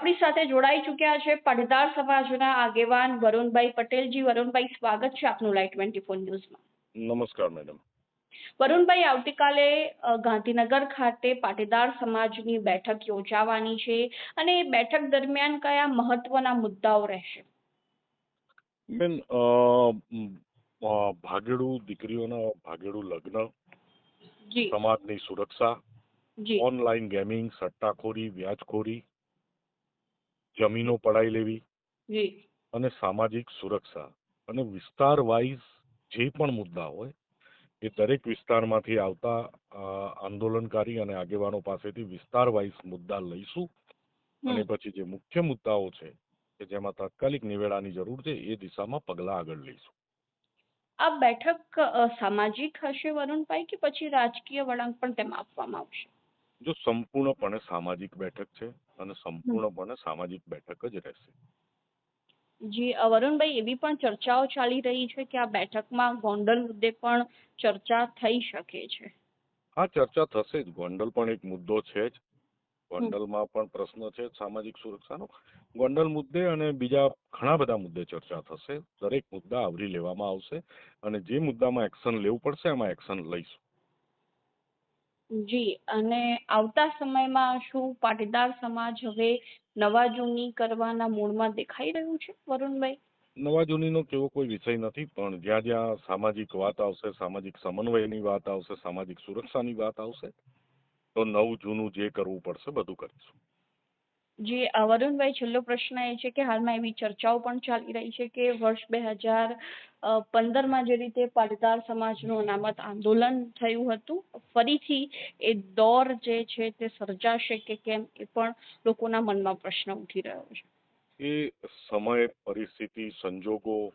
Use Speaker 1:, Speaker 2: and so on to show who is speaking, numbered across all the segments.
Speaker 1: આપણી સાથે જોડાઈ ચૂક્યા છે પડદાર સમાજના આગેવાન વરુણભાઈ પટેલજી. વરુણભાઈ સ્વાગત છે આપનું લાઈવ ટ્વેન્ટી ફોર ન્યૂઝમાં.
Speaker 2: નમસ્કાર મેડમ
Speaker 1: વરુણભાઈ આવતીકાલે ગાંધીનગર ખાતે પાટીદાર સમાજની બેઠક યોજાવાની છે અને એ બેઠક દરમિયાન કયા મહત્વના મુદ્દાઓ રહેશે?
Speaker 2: બેન ભાગેડુ દીકરીઓના ભાગેડુ લગ્ન
Speaker 1: જી.
Speaker 2: સમાજની સુરક્ષા
Speaker 1: જી.
Speaker 2: ઓનલાઈન ગેમિંગ સટ્ટાખોરી વ્યાજખોરી જમીનો પડાઈ લેવી અને સામાજિક સુરક્ષા અને વિસ્તાર વાઇઝ જે પણ મુદ્દા હોય એ દરેક વિસ્તારમાંથી આવતા આંદોલનકારી અને આગેવાનો પાસેથી વિસ્તાર વાઇઝ મુદ્દા લઈશું. અને પછી જે મુખ્ય મુદ્દાઓ છે કે જેમાં તાત્કાલિક નિવેડાની જરૂર છે એ દિશામાં પગલા આગળ લઈશું.
Speaker 1: આ બેઠક સામાજિક હશે વરુણભાઈ કે પછી રાજકીય વળાંક પણ તેમાં આપવામાં આવશે?
Speaker 2: જો સંપૂર્ણપણે સામાજિક બેઠક છે અને સંપૂર્ણપણે સામાજિક બેઠક જ રહેશે.
Speaker 1: જી વરુણભાઈ એવી પણ ચર્ચાઓ ચાલી રહી છે કે આ બેઠકમાં ગોંડલ મુદ્દે પણ ચર્ચા થઈ શકે છે.
Speaker 2: હા ચર્ચા થશે જ. ગોંડલ પણ એક મુદ્દો છે જ. ગોંડલમાં પણ પ્રશ્ન છે સામાજિક સુરક્ષાનો. ગોંડલ મુદ્દે અને બીજા ઘણા બધા મુદ્દે ચર્ચા થશે. દરેક મુદ્દા આવરી લેવામાં આવશે અને જે મુદ્દામાં એક્શન લેવું પડશે એમાં એક્શન લઈશું.
Speaker 1: જી અને આવતા સમયમાં શું પાટીદાર સમાજ હવે નવા જૂની કરવાના મૂડમાં દેખાઈ રહ્યું છે વરુણભાઈ?
Speaker 2: નવા જૂનીનો કેવો કોઈ વિષય નથી પણ જ્યાં જ્યાં સામાજિક વાત આવશે સામાજિક સમન્વયની વાત આવશે સામાજિક સુરક્ષાની વાત આવશે તો નવું જૂનું જે કરવું પડશે બધું કરીશું.
Speaker 1: જી વરુણભાઈ છેલ્લો પ્રશ્ન એ છે કે હાલમાં એવી ચર્ચાઓ પણ ચાલી રહી છે કે વર્ષ બે હજાર પંદરમાં જે રીતે પાટીદાર સમાજનું અનામત આંદોલન થયું હતું ફરીથી એ દોર જે છે તે સર્જાશે કે કેમ એ પણ લોકોના મનમાં પ્રશ્ન ઉઠી રહ્યો છે.
Speaker 2: એ સમય પરિસ્થિતિ સંજોગો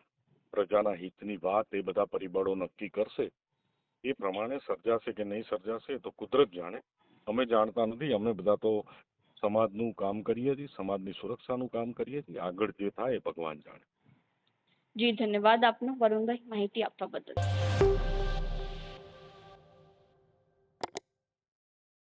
Speaker 2: પ્રજાના હિતની વાત એ બધા પરિબળો નક્કી કરશે. એ પ્રમાણે સર્જાશે કે નહીં સર્જાશે એ તો કુદરત જાણે. અમે જાણતા નથી અમે બધા તો સમાજનું કામ કરીએ છીએ સમાજની સુરક્ષાનું કામ કરીએ છીએ. આગળ જે થાય એ ભગવાન જાણે.
Speaker 1: જી ધન્યવાદ આપનો. વરુણભાઈ માહિતી આપવા બદલ.